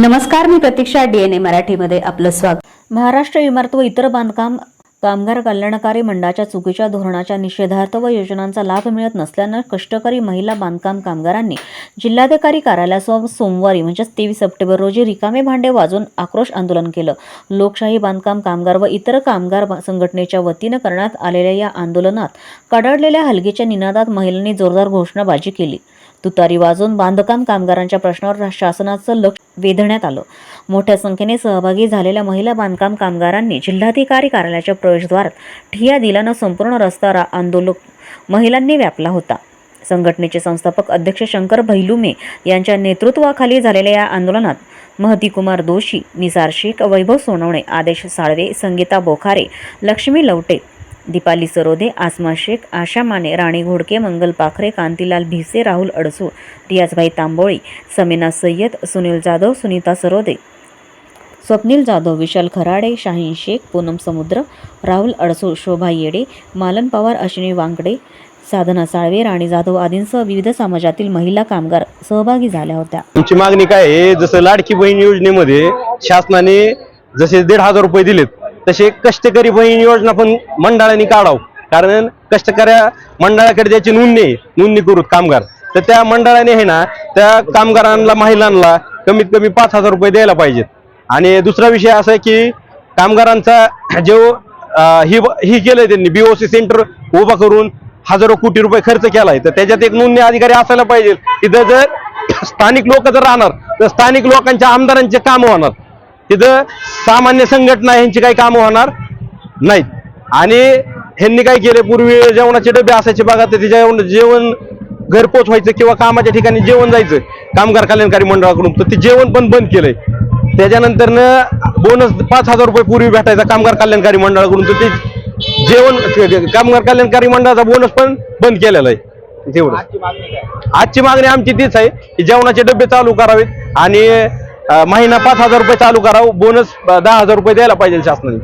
नमस्कार मी प्रतीक्षा डीएनए मराठीमध्ये आपलं स्वागत. महाराष्ट्र इमारत व इतर बांधकाम कामगार कल्याणकारी मंडळाच्या चुकीच्या धोरणाच्या निषेधार्थ व योजनांचा लाभ मिळत नसल्यानं कष्टकरी महिला बांधकाम कामगारांनी जिल्हाधिकारी कार्यालयासमोर सोमवारी म्हणजेच तेवीस सप्टेंबर रोजी रिकामे भांडे वाजून आक्रोश आंदोलन केलं. लोकशाही बांधकाम कामगार व इतर कामगार संघटनेच्या वतीनं करण्यात आलेल्या या आंदोलनात कडाडलेल्या हलगीच्या निनादात महिलांनी जोरदार घोषणाबाजी केली. तुतारी वाजून बांधकाम कामगारांच्या प्रश्नावर शासनाचं लक्ष वेधण्यात आलं. मोठ्या संख्येने सहभागी झालेल्या महिला बांधकाम कामगारांनी जिल्हाधिकारी कार्यालयाच्या प्रवेशद्वारात ठिया दिल्यानं संपूर्ण रस्ता रा- आंदोलक महिलांनी व्यापला होता. संघटनेचे संस्थापक अध्यक्ष शंकर भैलुमे यांच्या नेतृत्वाखाली झालेल्या या आंदोलनात महती कुमार दोशी निसार शेख वैभव सोनवणे आदेश साळवे संगीता बोखारे लक्ष्मी लवटे दीपाली सरोदे आसमा शेख आशा माने राणी घोडके मंगल पाखरे कांतीलाल भिसे राहुल अडसूळ रियाजभाई तांबोळी समीना सय्यद सुनील जाधव सुनीता सरोदे. स्वप्नील जाधव विशाल खराडे शाहीन शेख पूनम समुद्र राहुल अडसूळ शोभा येडे मालन पवार अश्विनी वांकडे साधना साळवे राणी जाधव आदींसह विविध समाजातील महिला कामगार सहभागी झाल्या होत्या. आमची मागणी काय आहे? जसं लाडकी बहीण योजनेमध्ये शासनाने जसे दीड हजार रुपये दिलेत तसे कष्टकरी बहीण योजना पण मंडळाने काढावं. कारण कष्टकऱ्या मंडळाकडे त्याची नोंदणी आहे, नोंदणी करू कामगार. तर त्या मंडळाने हे ना त्या कामगारांना महिलांना कमीत कमी पाच हजार रुपये द्यायला पाहिजेत. आणि दुसरा विषय असा आहे की कामगारांचा जो ही ही केलंय त्यांनी बीओसी सेंटर उभा करून हजारो कोटी रुपये खर्च केलाय. तर त्याच्यात एक नोंदणी अधिकारी असायला पाहिजे तिथं जर स्थानिक लोक जर राहणार तर स्थानिक लोकांच्या आमदारांचे काम होणार. तिथं सामान्य संघटना ह्यांची काही कामं होणार नाहीत. आणि ह्यांनी काय केले? पूर्वी जेवणाचे डबे असायचे बघा तर जेवण जेवण घरपोच व्हायचं किंवा कामाच्या ठिकाणी जेवण जायचं कामगार कल्याणकारी मंडळाकडून. तर ते जेवण पण बंद केलंय. त्याच्यानंतर बोनस पाच हजार रुपये पूर्वी भेटायचा कामगार कल्याणकारी मंडळाकडून. तर ते जेवण कामगार कल्याणकारी मंडळाचा बोनस पण बंद केलेला आहे. तेवढं आजची मागणी आमची तीच आहे की जेवणाचे डबे चालू करावेत. आणि महिना पाच हजार रुपये चालू करावं. बोनस दहा हजार रुपये द्यायला पाहिजे शासनाने.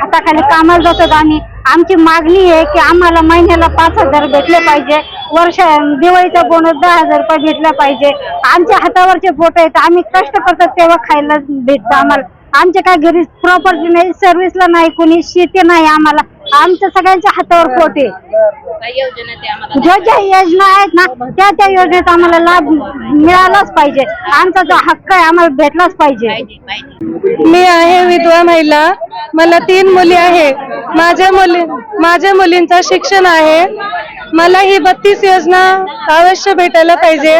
हाताखाली कामाला जातात आम्ही आमची मागणी आहे की आम्हाला महिन्याला पाच हजार भेटले पाहिजे. वर्ष दिवाळीचा बोनस दहा हजार रुपये भेटला पाहिजे. आमच्या हातावरचे बोट आहेत. आम्ही कष्ट करतात तेव्हा खायला भेटतं आम्हाला. आमच्या काय घरी प्रॉपर्टी नाही सर्व्हिसला नाही कोणी शेती नाही आम्हाला. आमच्या सगळ्यांच्या हातावर पोटे ज्या ज्या योजना आहेत ना त्या त्या योजनेत आम्हाला लाभ मिळालाच पाहिजे. आमचा जो हक्क आहे आम्हाला भेटलाच पाहिजे. मी आहे विधवा महिला. मला तीन मुली आहे. माझ्या मुली माझ्या मुलींचं शिक्षण आहे. मला ही बत्तीस योजना अवश्य भेटायला पाहिजे.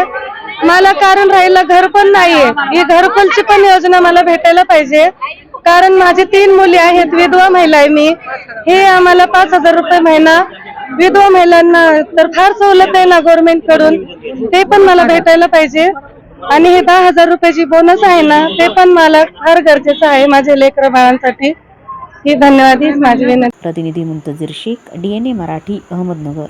मला कारण राहिलं घर पण नाहीये. ही घरकुलची पण योजना मला भेटायला पाहिजे. कारण माझे तीन मुली आहेत विधवा महिला आहे मी. हे आम्हाला पाच हजार रुपये महिना विधवा महिलांना तर फार सवलत आहे ना गव्हर्नमेंटकडून. ते पण मला भेटायला पाहिजे. आणि हे दहा हजार रुपयाची बोनस आहे ना ते पण मला फार गरजेचं आहे माझ्या लेकर बाळांसाठी. ही धन्यवाद हीच माझी विनंती. प्रतिनिधी मुंतजीर शेख डीएनए मराठी अहमदनगर.